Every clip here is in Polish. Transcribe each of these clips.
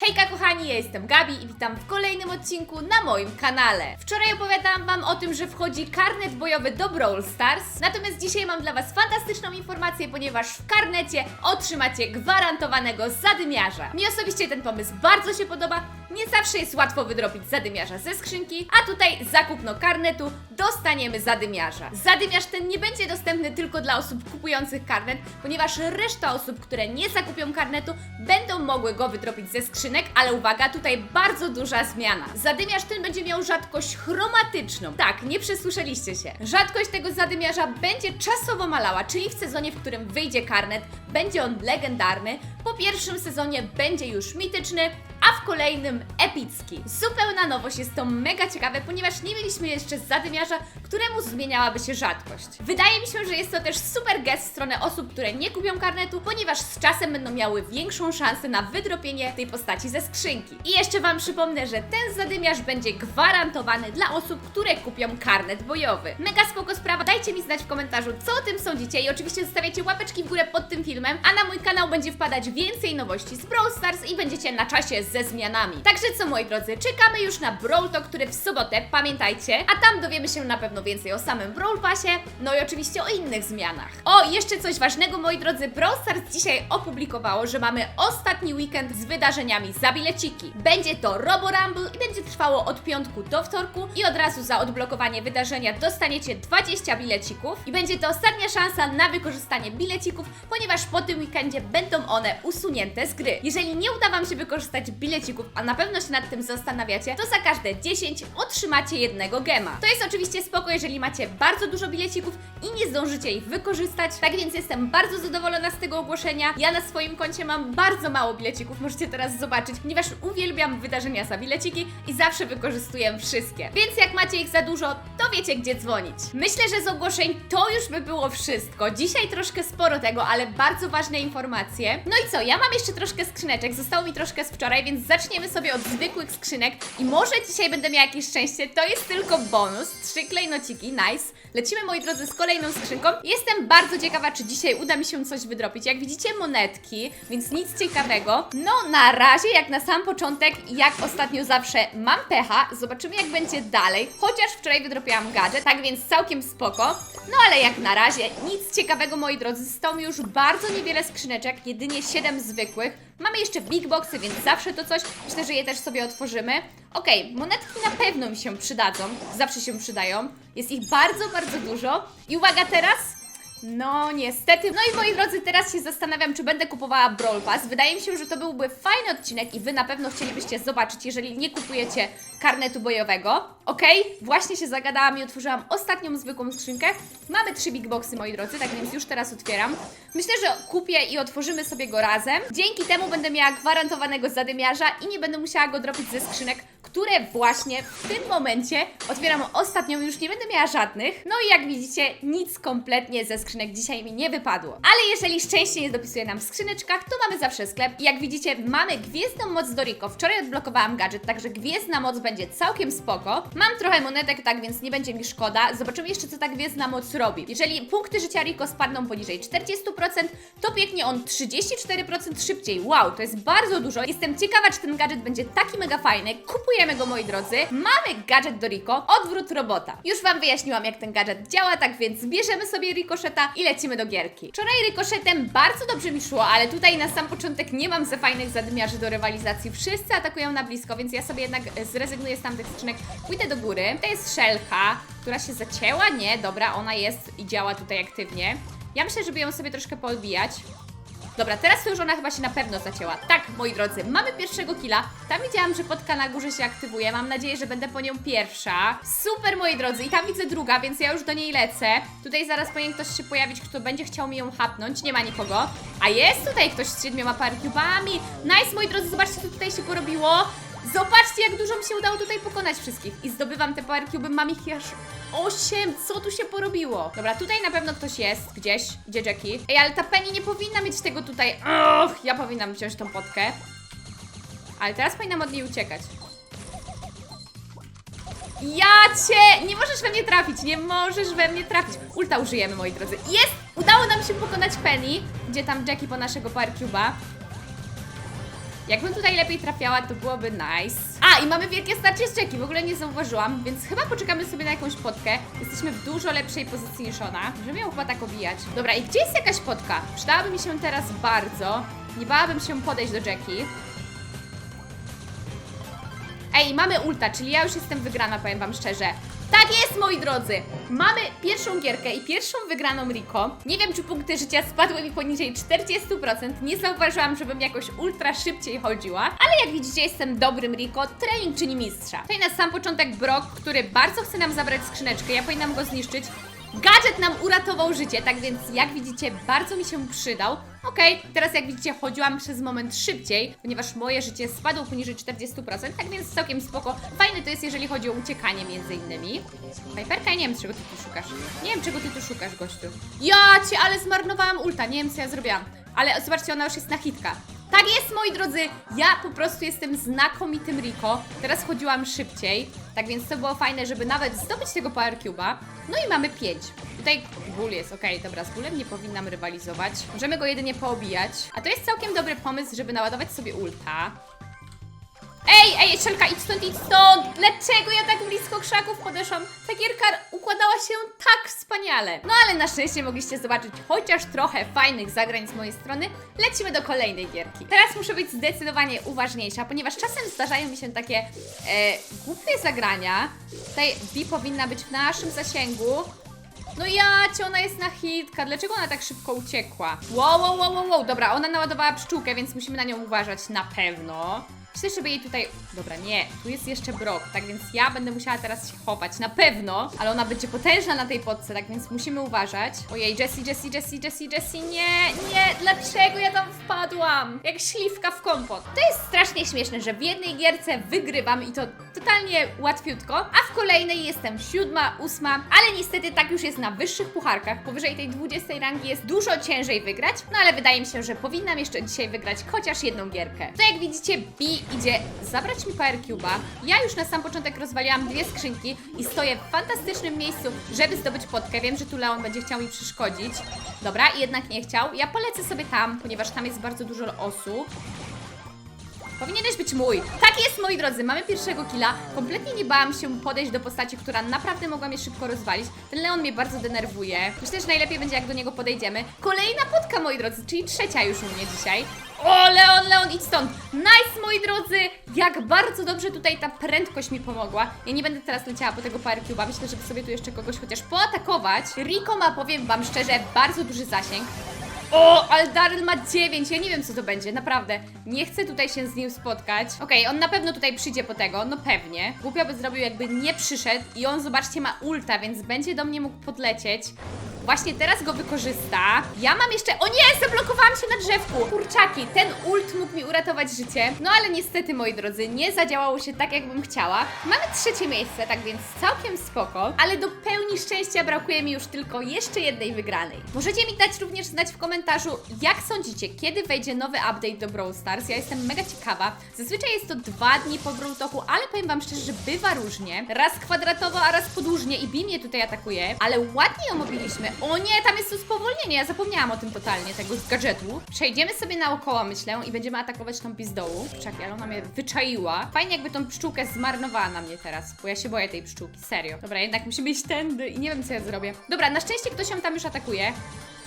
Hejka kochani, ja jestem Gabi i witam w kolejnym odcinku na moim kanale. Wczoraj opowiadałam Wam o tym, że wchodzi karnet bojowy do Brawl Stars, natomiast dzisiaj mam dla Was fantastyczną informację, ponieważ w karnecie otrzymacie gwarantowanego zadymiarza. Mi osobiście ten pomysł bardzo się podoba, nie zawsze jest łatwo wydropić zadymiarza ze skrzynki, a tutaj za kupno karnetu dostaniemy zadymiarza. Zadymiarz ten nie będzie dostępny tylko dla osób kupujących karnet, ponieważ reszta osób, które nie zakupią karnetu, będą mogły go wydropić ze skrzynek, ale uwaga, tutaj bardzo duża zmiana. Zadymiarz ten będzie miał rzadkość chromatyczną. Tak, nie przesłyszeliście się. Rzadkość tego zadymiarza będzie czasowo malała, czyli w sezonie, w którym wyjdzie karnet, będzie on legendarny, po pierwszym sezonie będzie już mityczny, a w kolejnym epicki. Zupełna nowość, jest to mega ciekawe, ponieważ nie mieliśmy jeszcze zadymiarza, któremu zmieniałaby się rzadkość. Wydaje mi się, że jest to też super gest w stronę osób, które nie kupią karnetu, ponieważ z czasem będą miały większą szansę na wydropienie tej postaci ze skrzynki. I jeszcze Wam przypomnę, że ten zadymiarz będzie gwarantowany dla osób, które kupią karnet bojowy. Mega spoko sprawa, dajcie mi znać w komentarzu, co o tym sądzicie i oczywiście zostawiacie łapeczki w górę pod tym filmem, a na mój kanał będzie wpadać więcej nowości z Brawl Stars i będziecie na czasie ze zmianami. Także co moi drodzy, czekamy już na Brawl Talk, który w sobotę, pamiętajcie, a tam dowiemy się na pewno więcej o samym Brawl Passie, no i oczywiście o innych zmianach. O, jeszcze coś ważnego moi drodzy, Brawl Stars dzisiaj opublikowało, że mamy ostatni weekend z wydarzeniami za bileciki. Będzie to Robo Rumble i będzie trwało od piątku do wtorku i od razu za odblokowanie wydarzenia dostaniecie 20 bilecików i będzie to ostatnia szansa na wykorzystanie bilecików, ponieważ po tym weekendzie będą one usunięte z gry. Jeżeli nie uda Wam się wykorzystać bilecików, a na pewno się nad tym zastanawiacie, to za każde 10 otrzymacie jednego gema. To jest oczywiście spoko, jeżeli macie bardzo dużo bilecików i nie zdążycie ich wykorzystać, tak więc jestem bardzo zadowolona z tego ogłoszenia. Ja na swoim koncie mam bardzo mało bilecików, możecie teraz zobaczyć, ponieważ uwielbiam wydarzenia za bileciki i zawsze wykorzystuję wszystkie. Więc jak macie ich za dużo, to wiecie gdzie dzwonić. Myślę, że z ogłoszeń to już by było wszystko. Dzisiaj troszkę sporo tego, ale bardzo ważne informacje. No i co, ja mam jeszcze troszkę skrzyneczek, zostało mi troszkę z wczoraj, więc zaczniemy sobie od zwykłych skrzynek i może dzisiaj będę miała jakieś szczęście, to jest tylko bonus, trzy klejnociki, nice. Lecimy moi drodzy z kolejną skrzynką. Jestem bardzo ciekawa, czy dzisiaj uda mi się coś wydropić. Jak widzicie monetki, więc nic ciekawego. No na razie, jak na sam początek, jak ostatnio zawsze mam pecha, zobaczymy jak będzie dalej. Chociaż wczoraj wydropiłam gadżet, tak więc całkiem spoko. No ale jak na razie, nic ciekawego moi drodzy, zostało mi już bardzo niewiele skrzyneczek, jedynie 7 zwykłych. Mamy jeszcze big boxy, więc zawsze to coś. Myślę, że je też sobie otworzymy. Okej, monetki na pewno mi się przydadzą. Zawsze się przydają. Jest ich bardzo, bardzo dużo. I uwaga teraz. No, niestety. No i moi drodzy, teraz się zastanawiam, czy będę kupowała Brawl Pass. Wydaje mi się, że to byłby fajny odcinek i Wy na pewno chcielibyście zobaczyć, jeżeli nie kupujecie karnetu bojowego. Okej, właśnie się zagadałam i otworzyłam ostatnią zwykłą skrzynkę. Mamy trzy big boxy, moi drodzy, tak więc już teraz otwieram. Myślę, że kupię i otworzymy sobie go razem. Dzięki temu będę miała gwarantowanego zadymiarza i nie będę musiała go dropić ze skrzynek, które właśnie w tym momencie otwieram ostatnią, już nie będę miała żadnych. No i jak widzicie, nic kompletnie ze skrzynek dzisiaj mi nie wypadło. Ale jeżeli szczęście nie dopisuje nam w skrzyneczkach, to mamy zawsze sklep i jak widzicie, mamy gwiezdną moc Doriko. Wczoraj odblokowałam gadżet, także gwiezdna moc będzie całkiem spoko. Mam trochę monetek, tak więc nie będzie mi szkoda. Zobaczymy jeszcze, co ta gwiezdna moc robi. Jeżeli punkty życia Riko spadną poniżej 40%, to biegnie on 34% szybciej. Wow, to jest bardzo dużo. Jestem ciekawa, czy ten gadżet będzie taki mega fajny. Kupujemy go, moi drodzy. Mamy gadżet do Riko, odwrót robota. Już Wam wyjaśniłam, jak ten gadżet działa, tak więc bierzemy sobie rikoszeta i lecimy do gierki. Wczoraj rikoszetem bardzo dobrze mi szło, ale tutaj na sam początek nie mam za fajnych zadymiarzy do rywalizacji. Wszyscy atakują na blisko, więc ja sobie jednak e, zrezygnuję z tamtych skrzynek. Pójdę do góry. To jest szelka, która się zacięła. Nie, dobra, ona jest i działa tutaj aktywnie. Ja myślę, żeby ją sobie troszkę poodbijać. Dobra, teraz to już ona chyba się na pewno zacięła. Tak, moi drodzy, mamy pierwszego killa. Tam widziałam, że potka na górze się aktywuje. Mam nadzieję, że będę po nią pierwsza. Super, moi drodzy. I tam widzę druga, więc ja już do niej lecę. Tutaj zaraz powinien ktoś się pojawić, kto będzie chciał mi ją hapnąć. Nie ma nikogo. A jest tutaj ktoś z siedmioma parkiubami. Nice, moi drodzy, zobaczcie, co tutaj się porobiło. Zobaczcie, jak dużo mi się udało tutaj pokonać wszystkich. I zdobywam te power cube, mam ich aż 8. Co tu się porobiło? Dobra, tutaj na pewno ktoś jest gdzieś. Gdzie Jackie? Ej, ale ta Penny nie powinna mieć tego tutaj. Och, ja powinnam wziąć tą potkę. Ale teraz powinnam od niej uciekać. Ja cię! Nie możesz we mnie trafić, nie możesz we mnie trafić. Ulta użyjemy, moi drodzy. Jest! Udało nam się pokonać Penny. Gdzie tam Jackie po naszego Power Cube'a? Jakbym tutaj lepiej trafiała, to byłoby nice. A, i mamy wielkie starcie z Jackie, w ogóle nie zauważyłam, więc chyba poczekamy sobie na jakąś potkę. Jesteśmy w dużo lepszej pozycji niż ona. Możemy ją chyba tak obijać. Dobra, i gdzie jest jakaś potka? Przydałaby mi się teraz bardzo. Nie bałabym się podejść do Jackie. Ej, mamy ulta, czyli ja już jestem wygrana, powiem wam szczerze. Tak jest, moi drodzy! Mamy pierwszą gierkę i pierwszą wygraną Rico. Nie wiem, czy punkty życia spadły mi poniżej 40%. Nie zauważyłam, żebym jakoś ultra szybciej chodziła. Ale jak widzicie, jestem dobrym Rico. Trening czyni mistrza. Tutaj na sam początek Brock, który bardzo chce nam zabrać skrzyneczkę. Ja powinnam go zniszczyć. Gadżet nam uratował życie, tak więc jak widzicie, bardzo mi się przydał. Okej, teraz jak widzicie, chodziłam przez moment szybciej, ponieważ moje życie spadło poniżej 40%, tak więc całkiem spoko. Fajne to jest, jeżeli chodzi o uciekanie między innymi. Piperka, nie wiem, czego ty tu szukasz. Nie wiem, czego ty tu szukasz, gościu. Ja cię, ale zmarnowałam ulta, nie wiem, co ja zrobiłam. Ale zobaczcie, ona już jest na hitka. Tak jest, moi drodzy, ja po prostu jestem znakomitym Rico. Teraz chodziłam szybciej, tak więc to było fajne, żeby nawet zdobyć tego Power Cube'a. No i mamy 5. Tutaj ból jest, okej, dobra, z bólem nie powinnam rywalizować. Możemy go jedynie poobijać. A to jest całkiem dobry pomysł, żeby naładować sobie ulta. Ej, ej, Szelka, idź stąd, idź stąd! Dlaczego ja tak blisko krzaków podeszłam? Ta gierka układała się tak wspaniale. No ale na szczęście mogliście zobaczyć chociaż trochę fajnych zagrań z mojej strony. Lecimy do kolejnej gierki. Teraz muszę być zdecydowanie uważniejsza, ponieważ czasem zdarzają mi się takie e, głupie zagrania. Tutaj B powinna być w naszym zasięgu. No ja cię, ona jest na hitka. Dlaczego ona tak szybko uciekła? Wow, wow, wow, wow, wow. Dobra, ona naładowała pszczółkę, więc musimy na nią uważać na pewno. Myślę, żeby jej tutaj... Dobra, nie, tu jest jeszcze Brock, tak więc ja będę musiała teraz się chować, na pewno, ale ona będzie potężna na tej podce, tak więc musimy uważać. Ojej, Jessie, Jessie, Jessie, Jessie, Jessie, nie, nie, dlaczego ja tam wpadłam? Jak śliwka w kompot. To jest strasznie śmieszne, że w jednej gierce wygrywam i to totalnie łatwiutko, a w kolejnej jestem siódma, ósma, ale niestety tak już jest na wyższych pucharkach, powyżej tej 20 rangi jest dużo ciężej wygrać, no ale wydaje mi się, że powinnam jeszcze dzisiaj wygrać chociaż jedną gierkę. To jak widzicie, idzie zabrać mi Power Cube'a. Ja już na sam początek rozwaliłam dwie skrzynki i stoję w fantastycznym miejscu, żeby zdobyć potkę. Wiem, że tu Leon będzie chciał mi przeszkodzić. Dobra, jednak nie chciał. Ja polecę sobie tam, ponieważ tam jest bardzo dużo osób. Powinieneś być mój. Tak jest, moi drodzy, mamy pierwszego killa. Kompletnie nie bałam się podejść do postaci, która naprawdę mogła mnie szybko rozwalić. Ten Leon mnie bardzo denerwuje. Myślę, że najlepiej będzie, jak do niego podejdziemy. Kolejna podka, moi drodzy, czyli trzecia już u mnie dzisiaj. O, Leon, Leon, idź stąd! Nice, moi drodzy! Jak bardzo dobrze tutaj ta prędkość mi pomogła. Ja nie będę teraz leciała po tego Power Cube'a. Myślę, żeby sobie tu jeszcze kogoś chociaż poatakować. Rico ma, powiem wam szczerze, bardzo duży zasięg. O, ale Daryl ma 9, ja nie wiem co to będzie, naprawdę. Nie chcę tutaj się z nim spotkać. Okej, on na pewno tutaj przyjdzie po tego, no pewnie. Głupio by zrobił jakby nie przyszedł i on, zobaczcie, ma ulta, więc będzie do mnie mógł podlecieć. Właśnie teraz go wykorzysta. Ja mam jeszcze... O nie, zablokowałam się na drzewku. Kurczaki, ten ult mógł mi uratować życie. No ale niestety, moi drodzy, nie zadziałało się tak, jakbym chciała. Mamy trzecie miejsce, tak więc całkiem spoko. Ale do pełni szczęścia brakuje mi już tylko jeszcze jednej wygranej. Możecie mi dać również znać w komentarzu, jak sądzicie, kiedy wejdzie nowy update do Brawl Stars. Ja jestem mega ciekawa. Zazwyczaj jest to dwa dni po Brawl Talku, ale powiem wam szczerze, że bywa różnie. Raz kwadratowo, a raz podłużnie i Bim mnie tutaj atakuje. Ale ładnie ją mobiliśmy. O nie, tam jest to spowolnienie. Ja zapomniałam o tym totalnie, tego z gadżetu. Przejdziemy sobie naokoło, myślę, i będziemy atakować tą pizdołu. Czekaj, ale ona mnie wyczaiła. Fajnie jakby tą pszczółkę zmarnowała na mnie teraz, bo ja się boję tej pszczółki, serio. Dobra, jednak musimy iść tędy i nie wiem, co ja zrobię. Dobra, na szczęście ktoś ją tam już atakuje.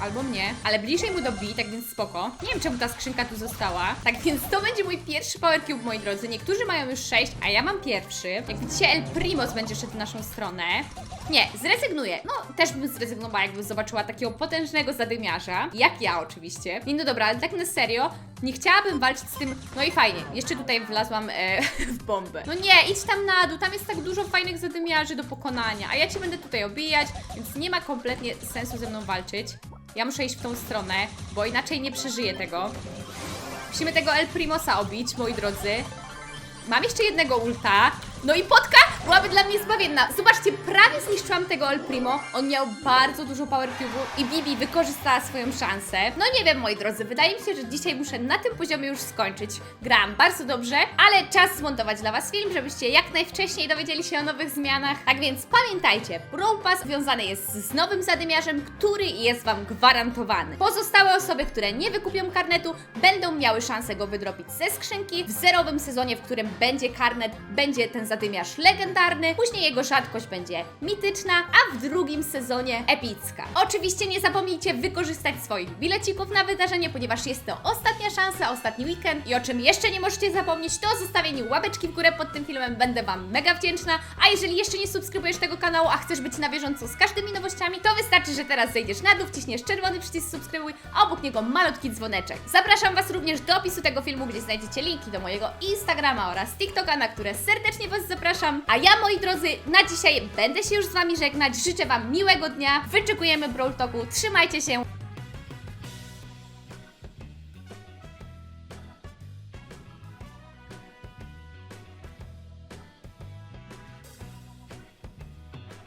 Albo mnie, ale bliżej mu do B, tak więc spoko. Nie wiem, czemu ta skrzynka tu została. Tak więc to będzie mój pierwszy Power Cube, moi drodzy. Niektórzy mają już 6, a ja mam pierwszy. Jak widzicie, El Primos będzie szedł w naszą stronę. Nie, zrezygnuję. No, też bym zrezygnowała, jakbym zobaczyła takiego potężnego zadymiarza. Jak ja, oczywiście. Nie, no dobra, ale tak na serio, nie chciałabym walczyć z tym. No i fajnie, jeszcze tutaj wlazłam e, w bombę. No nie, idź tam na dół, tam jest tak dużo fajnych zadymiarzy do pokonania, a ja cię będę tutaj obijać, więc nie ma kompletnie sensu ze mną walczyć. Ja muszę iść w tą stronę, bo inaczej nie przeżyję tego. Musimy tego El Primosa obić, moi drodzy. Mam jeszcze jednego ulta. No i potka byłaby dla mnie zbawienna. Zobaczcie, prawie zniszczyłam tego El Primo. On miał bardzo dużo power cube'u i Bibi wykorzystała swoją szansę. No nie wiem, moi drodzy, wydaje mi się, że dzisiaj muszę na tym poziomie już skończyć. Grałam bardzo dobrze, ale czas zmontować dla Was film, żebyście jak najwcześniej dowiedzieli się o nowych zmianach. Tak więc pamiętajcie, Brawl Pass związany jest z nowym zadymiarzem, który jest Wam gwarantowany. Pozostałe osoby, które nie wykupią karnetu, będą miały szansę go wydrobić ze skrzynki. W zerowym sezonie, w którym będzie karnet, będzie ten zadymiarz legendarny, później jego rzadkość będzie mityczna, a w drugim sezonie epicka. Oczywiście nie zapomnijcie wykorzystać swoich bilecików na wydarzenie, ponieważ jest to ostatnia szansa, ostatni weekend i o czym jeszcze nie możecie zapomnieć, to o zostawieniu łapeczki w górę pod tym filmem, będę Wam mega wdzięczna, a jeżeli jeszcze nie subskrybujesz tego kanału, a chcesz być na bieżąco z każdymi nowościami, to wystarczy, że teraz zejdziesz na dół, wciśniesz czerwony przycisk subskrybuj, a obok niego malutki dzwoneczek. Zapraszam Was również do opisu tego filmu, gdzie znajdziecie linki do mojego Instagrama oraz TikToka, na które serdecznie Was zapraszam. A ja, moi drodzy, na dzisiaj będę się już z Wami żegnać. Życzę Wam miłego dnia. Wyczekujemy Brawl Talku. Trzymajcie się.